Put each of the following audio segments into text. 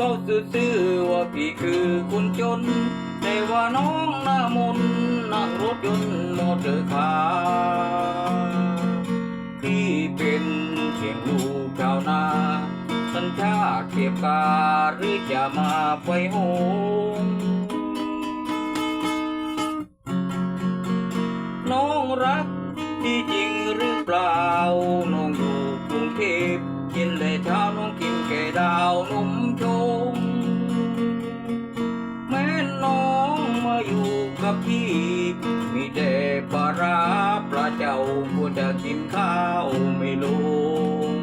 ว้าซื่อๆว่าพี่คือคนจน แต่ว่าน้องหน้ามนนั่งรถยนต์มอเตอร์คาร์พี่เป็นเพียงลูกชาวนา สัญชาติเก็บกาหรือจะมาไฟโหงน้องรักที่จริงหรือเปล่า กี้มีแต่ปลาราปลาเจ้าควรจะกินข้าวไม่ลง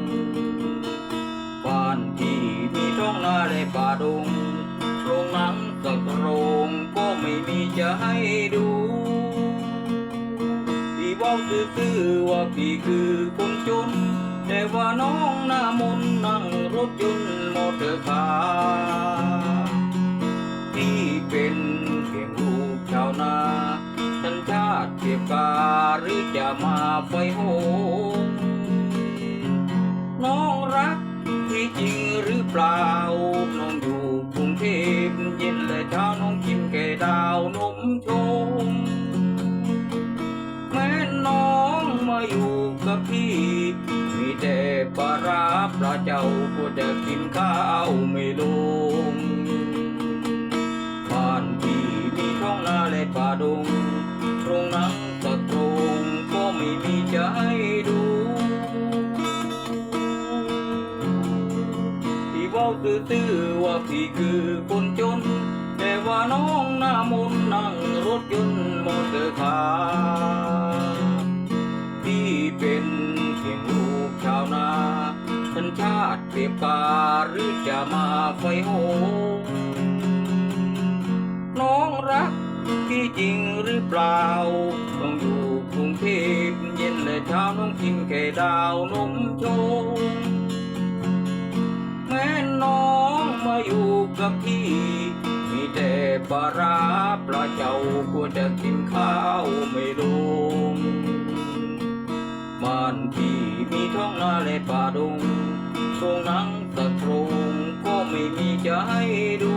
บ้านที่มีท้องนาและป่าดงโรงหนังสักโรงก็ไม่มีจะให้ดูพี่เว้าซื่อๆว่าพี่คือคนจน แต่ว่าน้องหน้ามนนั่งรถยนต์มอเตอร์คาร์ หรือจะมาไฟโหงน้องรักพี่จริงหรือเปล่า น้องอยู่กรุงเทพเย็นและเช้าน้องกินแก่ดาวนมชม แม้น้องมาอยู่กับพี่ มีแต่ปลาร้าปลาเจ้าก็จะกินข้าวไม่ลงบ้านพี่มีท้องนาและป่าดง ตื้อๆว่าพี่คือคนจน แต่ว่าน้องหน้ามนนั่งรถยนต์มอเตอร์คาร์พี่เป็นเพียงลูกชาวนาสัญชาติเปรียบกาหรือจะมาไฟโหงน้องรักพี่จริงหรือเปล่า ต้องอยู่กรุงเทพเย็นและเช้าน้องกินแค่ดาวนมโช ออยู่กับพี่ มีแต่ปลาร้าปลาเจ้าควรจะกินข้าวไม่ลงบ้านพี่มีท้องนาและป่าดงโรงนังสักโรงก็ไม่มีจะให้ดู